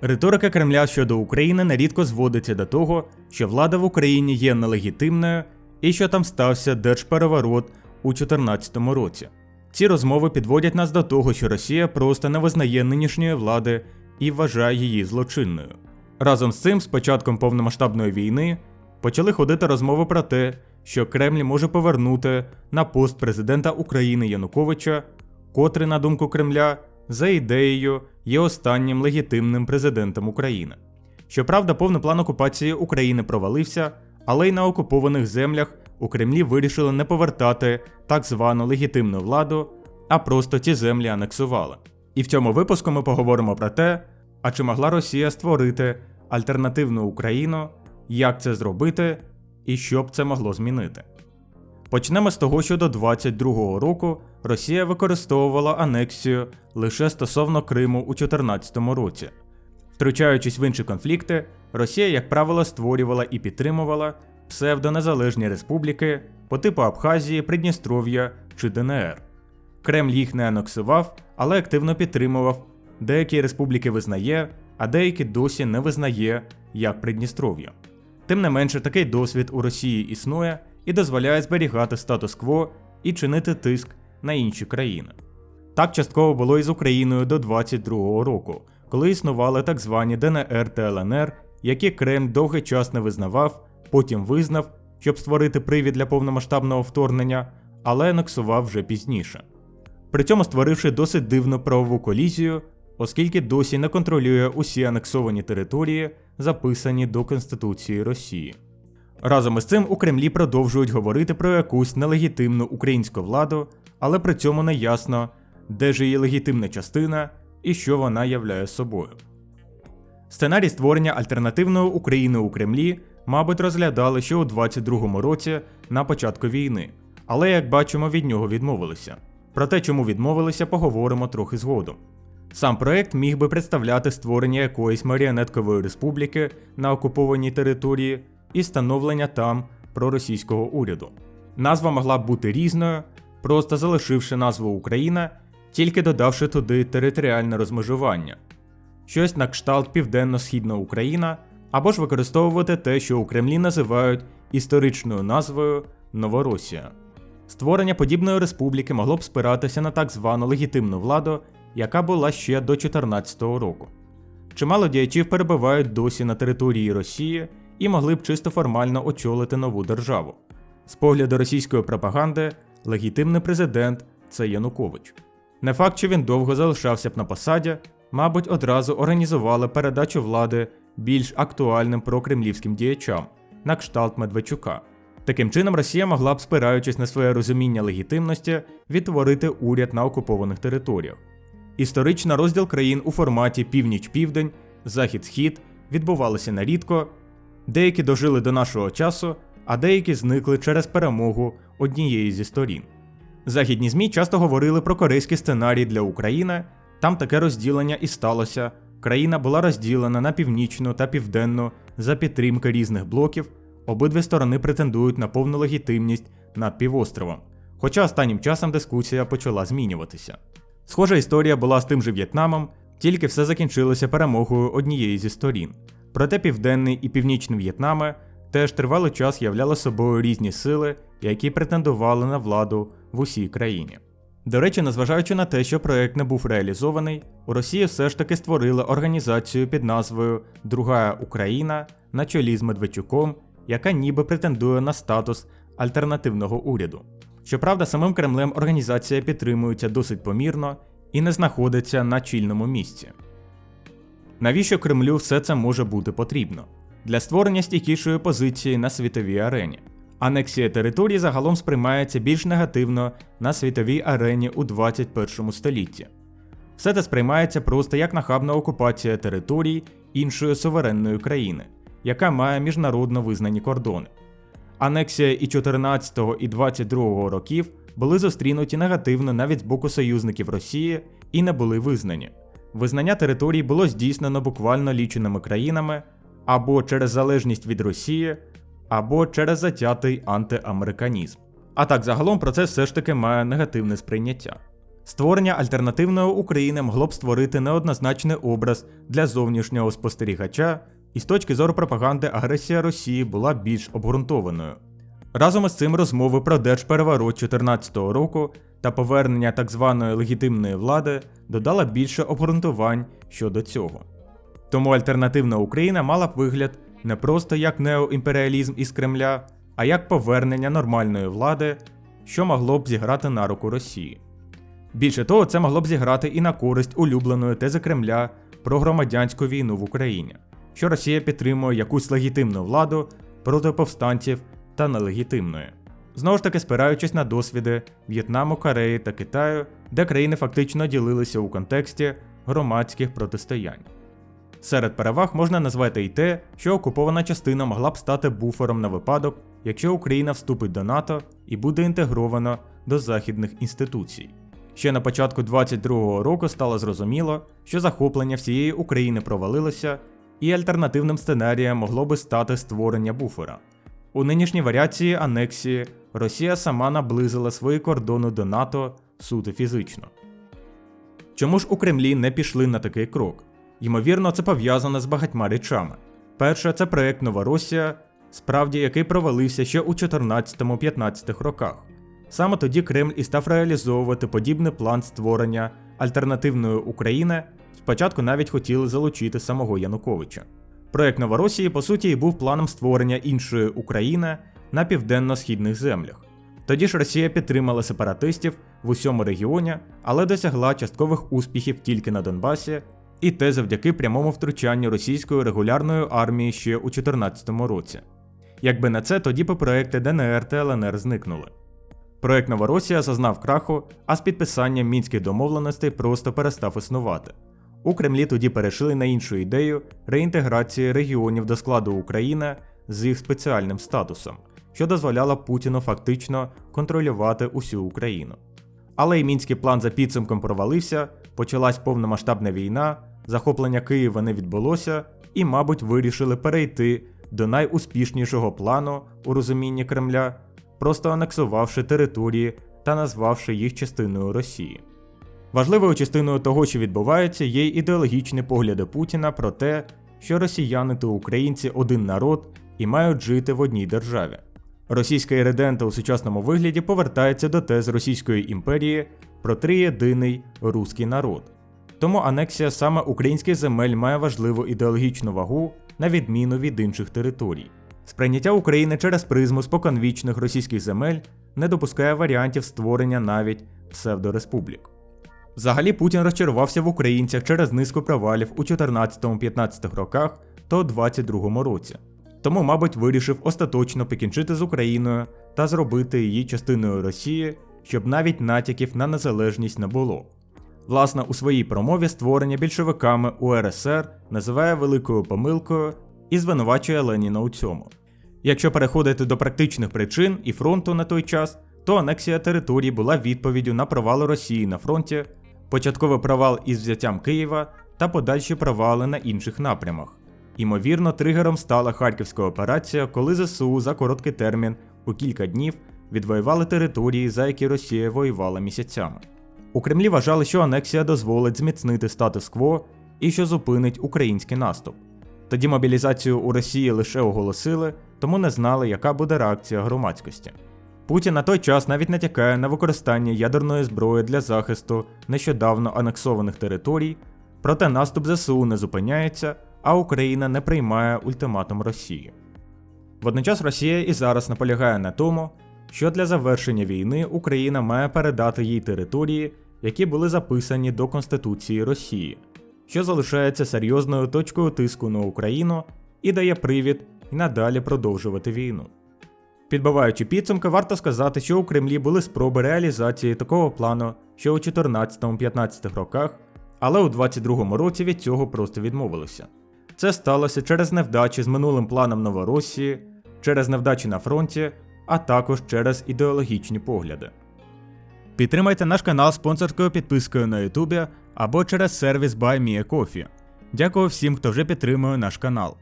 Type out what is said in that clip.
Риторика Кремля щодо України нерідко зводиться до того, що влада в Україні є нелегітимною і що там стався держпереворот у 2014 році. Ці розмови підводять нас до того, що Росія просто не визнає нинішньої влади і вважає її злочинною. Разом з цим, з початком повномасштабної війни, почали ходити розмови про те, що Кремль може повернути на пост президента України Януковича, котрий, на думку Кремля, за ідеєю є останнім легітимним президентом України. Щоправда, повний план окупації України провалився, але й на окупованих землях у Кремлі вирішили не повертати так звану легітимну владу, а просто ці землі анексували. І в цьому випуску ми поговоримо про те, а чи могла Росія створити альтернативну Україну, як це зробити і що б це могло змінити. Почнемо з того, що до 22-го року Росія використовувала анексію лише стосовно Криму у 2014 році. Втручаючись в інші конфлікти, Росія, як правило, створювала і підтримувала псевдонезалежні республіки по типу Абхазії, Придністров'я чи ДНР. Кремль їх не анексував, але активно підтримував. Деякі республіки визнає, а деякі досі не визнає, як Придністров'я. Тим не менше, такий досвід у Росії існує і дозволяє зберігати статус-кво і чинити тиск на інші країни. Так частково було і з Україною до 22-го року, коли існували так звані ДНР та ЛНР, які Кремль довгий час не визнавав, потім визнав, щоб створити привід для повномасштабного вторгнення, але анексував вже пізніше. При цьому створивши досить дивну правову колізію, оскільки досі не контролює усі анексовані території, записані до Конституції Росії. Разом із цим у Кремлі продовжують говорити про якусь нелегітимну українську владу, але при цьому не ясно, де ж її легітимна частина і що вона являє собою. Сценарій створення альтернативної України у Кремлі, мабуть, розглядали ще у 22-му році на початку війни, але, як бачимо, від нього відмовилися. Про те, чому відмовилися, поговоримо трохи згодом. Сам проект міг би представляти створення якоїсь маріонеткової республіки на окупованій території і становлення там проросійського уряду. Назва могла б бути різною, просто залишивши назву Україна, тільки додавши туди територіальне розмежування, щось на кшталт Південно-Східна Україна, або ж використовувати те, що у Кремлі називають історичною назвою Новоросія. Створення подібної республіки могло б спиратися на так звану легітимну владу, яка була ще до 2014 року. Чимало діячів перебувають досі на території Росії і могли б чисто формально очолити нову державу. З погляду російської пропаганди, легітимний президент це Янукович. Не факт, що він довго залишався б на посаді, мабуть, одразу організували передачу влади більш актуальним прокремлівським діячам, на кшталт Медведчука. Таким чином, Росія могла б, спираючись на своє розуміння легітимності, відтворити уряд на окупованих територіях. Історично розділ країн у форматі північ-південь, захід-схід відбувалися нерідко, деякі дожили до нашого часу, а деякі зникли через перемогу однієї зі сторін. Західні ЗМІ часто говорили про корейський сценарій для України, там таке розділення і сталося. Країна була розділена на північну та південну за підтримки різних блоків, обидві сторони претендують на повну легітимність над півостровом, хоча останнім часом дискусія почала змінюватися. Схожа історія була з тим же В'єтнамом, тільки все закінчилося перемогою однієї зі сторін. Проте Південний і Північний В'єтнами теж тривалий час являли собою різні сили, які претендували на владу в усій країні. До речі, незважаючи на те, що проект не був реалізований, у Росії все ж таки створили організацію під назвою Другая Україна на чолі з Медведчуком, яка ніби претендує на статус альтернативного уряду. Щоправда, самим Кремлем організація підтримується досить помірно і не знаходиться на чільному місці. Навіщо Кремлю все це може бути потрібно? Для створення стійкішої позиції на світовій арені. Анексія територій загалом сприймається більш негативно на світовій арені у 21 столітті. Все це сприймається просто як нахабна окупація територій іншої суверенної країни, яка має міжнародно визнані кордони. Анексія і 14 і 22 років були зустрінуті негативно навіть з боку союзників Росії і не були визнані. Визнання територій було здійснено буквально ліченими країнами або через залежність від Росії, або через затятий антиамериканізм. А так загалом процес все ж таки має негативне сприйняття. Створення альтернативної України могло б створити неоднозначний образ для зовнішнього спостерігача, і з точки зору пропаганди агресія Росії була більш обґрунтованою. Разом із цим розмови про держпереворот 2014 року та повернення так званої легітимної влади додала більше обґрунтувань щодо цього. Тому альтернативна Україна мала б вигляд не просто як неоімперіалізм із Кремля, а як повернення нормальної влади, що могло б зіграти на руку Росії. Більше того, це могло б зіграти і на користь улюбленої тези Кремля про громадянську війну в Україні, що Росія підтримує якусь легітимну владу проти повстанців та нелегітимної. Знову ж таки, спираючись на досвіди В'єтнаму, Кореї та Китаю, де країни фактично ділилися у контексті громадських протистоянь. Серед переваг можна назвати й те, що окупована частина могла б стати буфером на випадок, якщо Україна вступить до НАТО і буде інтегрована до західних інституцій. Ще на початку 22-го року стало зрозуміло, що захоплення всієї України провалилося, і альтернативним сценарієм могло би стати створення буфера. У нинішній варіації анексії Росія сама наблизила свої кордони до НАТО суто фізично. Чому ж у Кремлі не пішли на такий крок? Ймовірно, це пов'язано з багатьма речами. Перше, це проект Новоросія, справді який провалився ще у 14-15 роках. Саме тоді Кремль і став реалізовувати подібний план створення альтернативної України. Спочатку навіть хотіли залучити самого Януковича. Проект Новоросії, по суті, і був планом створення іншої України на південно-східних землях. Тоді ж Росія підтримала сепаратистів в усьому регіоні, але досягла часткових успіхів тільки на Донбасі, і те завдяки прямому втручанню російської регулярної армії ще у 2014 році. Якби не це, тоді б проекти ДНР та ЛНР зникнули. Проект Новоросія зазнав краху, а з підписанням мінських домовленостей просто перестав існувати. У Кремлі тоді перейшли на іншу ідею реінтеграції регіонів до складу України з їх спеціальним статусом, що дозволяло Путіну фактично контролювати усю Україну. Але й мінський план за підсумком провалився, почалась повномасштабна війна, захоплення Києва не відбулося, і, мабуть, вирішили перейти до найуспішнішого плану у розумінні Кремля, просто анексувавши території та назвавши їх частиною Росії. Важливою частиною того, що відбувається, є й ідеологічні погляди Путіна про те, що росіяни та українці один народ і мають жити в одній державі. Російська іридента у сучасному вигляді повертається до тез Російської імперії про триєдиний руський народ. Тому анексія саме українських земель має важливу ідеологічну вагу на відміну від інших територій. Сприйняття України через призму споконвічних російських земель не допускає варіантів створення навіть псевдореспублік. Взагалі Путін розчарувався в українцях через низку провалів у 14-15 роках та у 22 році. Тому, мабуть, вирішив остаточно покінчити з Україною та зробити її частиною Росії, щоб навіть натяків на незалежність не було. Власне, у своїй промові створення більшовиками УРСР називає великою помилкою і звинувачує Леніна у цьому. Якщо переходити до практичних причин і фронту на той час, то анексія територій була відповіддю на провали Росії на фронті, початковий провал із взяттям Києва та подальші провали на інших напрямах. Імовірно, тригером стала Харківська операція, коли ЗСУ за короткий термін у кілька днів відвоювали території, за які Росія воювала місяцями. У Кремлі вважали, що анексія дозволить зміцнити статус-кво і що зупинить український наступ. Тоді мобілізацію у Росії лише оголосили, тому не знали, яка буде реакція громадськості. Путін на той час навіть натякає на використання ядерної зброї для захисту нещодавно анексованих територій, проте наступ ЗСУ не зупиняється, а Україна не приймає ультиматум Росії. Водночас Росія і зараз наполягає на тому, що для завершення війни Україна має передати їй території, які були записані до Конституції Росії, що залишається серйозною точкою тиску на Україну і дає привід і надалі продовжувати війну. Підбиваючи підсумки, варто сказати, що у Кремлі були спроби реалізації такого плану ще у 14-15 роках, але у 22-му році від цього просто відмовилися. Це сталося через невдачі з минулим планом Новоросії, через невдачі на фронті, а також через ідеологічні погляди. Підтримайте наш канал спонсорською підпискою на Ютубі або через сервіс BuyMeACoffee. Дякую всім, хто вже підтримує наш канал.